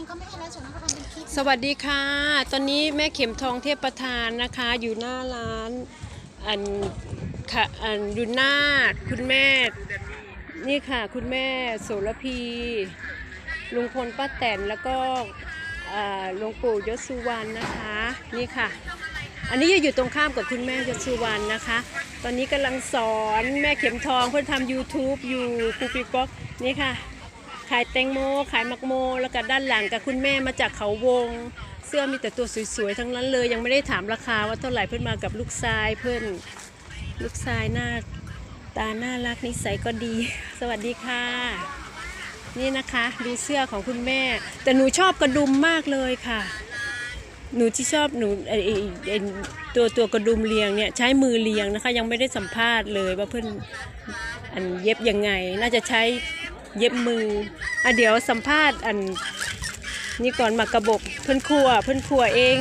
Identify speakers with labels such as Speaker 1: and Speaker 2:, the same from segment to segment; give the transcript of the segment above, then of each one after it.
Speaker 1: ริงๆเขาไม่ให้แล้วส่วนมากเขาทำเป็นคลิป
Speaker 2: สวัสดีค่ะ ตอนนี้แม่เข็มทองเทพประธานนะคะ อยู่หน้าร้านอันค่ะอันอยู่หน้าคุณแม่ นี่ค่ะคุณแม่โสระพี ลุงพลป้าแตนแล้วก็อ่าหลวงปู่ยศสุวรรณนะคะ นี่ค่ะ อันนี้จะอยู่ตรงข้ามกับคุณแม่ยศสุวรรณนะคะ ตอนนี้กำลังสอนแม่เข็มทองเพื่อนทำ YouTube อยู่ปูปิป๊อกนี่ค่ะ ขายแตงโม ขายมักโม แล้วก็ด้านหลังกับคุณแม่มาจากเขาวง เสื้อมีแต่ตัวสวยๆทั้งนั้นเลย ยังไม่ได้ถามราคาว่าเท่าไหร่เพื่อนมากับลูกชายเพื่อนลูกชายหน้าตาน่ารักนิสัยก็ดี สวัสดีค่ะ นี่นะคะดูเสื้อของคุณแม่ แต่หนูชอบกระดุมมากเลยค่ะ หนูที่ชอบหนูไอ้ไอ้ไอ้ตัวตัวกระดุมเรียงเนี่ยใช้มือเรียงนะคะ ยังไม่ได้สัมภาษณ์เลยว่าเพื่อนอันเย็บยังไง น่าจะใช้ เย็บมืออะเดี๋ยวสัมภาษณ์อันนี่ก่อนมากระบอกเพื่อนครัวเพื่อนครัวเอง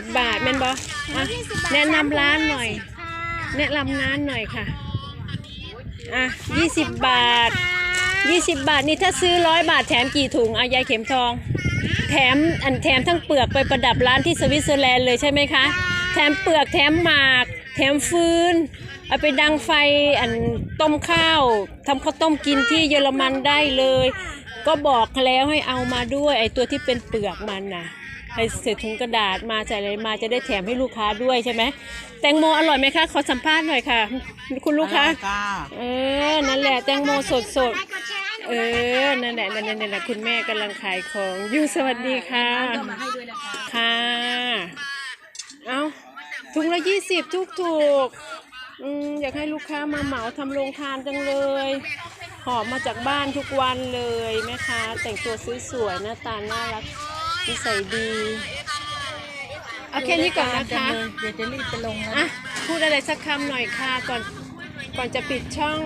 Speaker 1: 20
Speaker 2: 20บาทแม่นบออะ
Speaker 1: 20บาท
Speaker 2: แนะนำร้านหน่อย
Speaker 1: ค่ะ
Speaker 2: แนะนำร้านหน่อยค่ะอะ20บาท20บาทนี่ถ้าซื้อร้อยบาทแถมกี่ถุงอายายเข็มทอง แถมอันแถมทั้งเปลือกไปประดับร้านที่สวิตเซอร์แลนด์เลยใช่ไหมคะ แถมเปลือกแถมหมาก แถมฟืนเอาไปดังไฟอันต้มข้าวทำข้าวต้มกินที่เยอรมันได้เลย ก็บอกแล้วให้เอามาด้วย ไอตัวที่เป็นเปลือกมันน่ะให้เศษถุงกระดาษมาใส่อะไรมาจะได้แถมให้ลูกค้าด้วยใช่ไหมแตงโมอร่อยไหมคะขอสัมภาษณ์หน่อยค่ะ คุณลูกค้า
Speaker 3: จ้า
Speaker 2: เออนั่นแหละแตงโมสดสด
Speaker 1: ไลค์กดแชร์ให้หนู
Speaker 2: ๆเอ
Speaker 1: ด้วยนะคะ
Speaker 2: อนั่นแหละนั่นแหละนั่นแหละคุณแม่กำลังขายของอยู่สวัสดีค่ะ
Speaker 3: ก็มาให้ด้วยนะคะ
Speaker 2: ค่ะเอา ถุงละยี่สิบทุกถูกๆอืมอยากให้ลูกค้ามาเหมาทำโรงทานจังเลยหอบมาจากบ้านทุกวันเลยแม่ค้าแต่งตัวสวยๆหน้าตาน่ารักนิสัยดีเอาแค่นี้ก่อนนะคะ
Speaker 3: เดี๋ยวจะรีบไปลงแล้ว
Speaker 2: อะพูดอะไรสักคำหน่อยค่ะก่อนก่อนจะปิดช่อง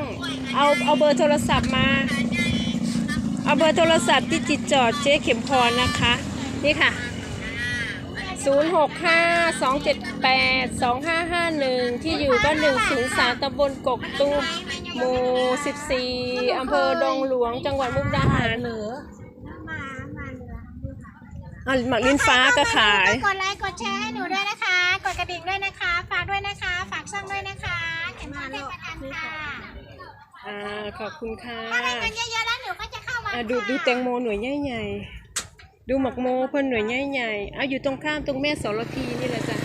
Speaker 2: เอาเอาเบอร์โทรศัพท์มาเอาเบอร์โทรศัพท์ที่ติดจอดเจ๊เข็มพรนะคะ นี่ค่ะ 0652782551 ที่อยู่ก็103ตำบลกกตูมหมู่14อำเภอดงหลวงจังหวัดมุกดาหาร
Speaker 3: เหลือ
Speaker 1: มามาเหลือดูค่ะ
Speaker 2: อะหมักลิ้นฟ้าก็ขาย
Speaker 1: กดไลค์กดแชร์ให้หนูด้วยนะคะ กดกระดิ่งด้วยนะคะ ฝากด้วยนะคะ ฝากช่องด้วยนะคะเข็มมาเทพประธานค่ะ
Speaker 2: อ่าขอบคุณค่ะ
Speaker 1: ถ้าได้เงินเยอะๆแล้วหนูก็จะเข้ามา
Speaker 2: อะดูดูแตงโมหน่วยใหญ่ๆ ดูหมักโมเพิ่นหน่วยใหญ่ๆเอาอยู่ตรงข้ามตรงแม่สรพีนี่แหละ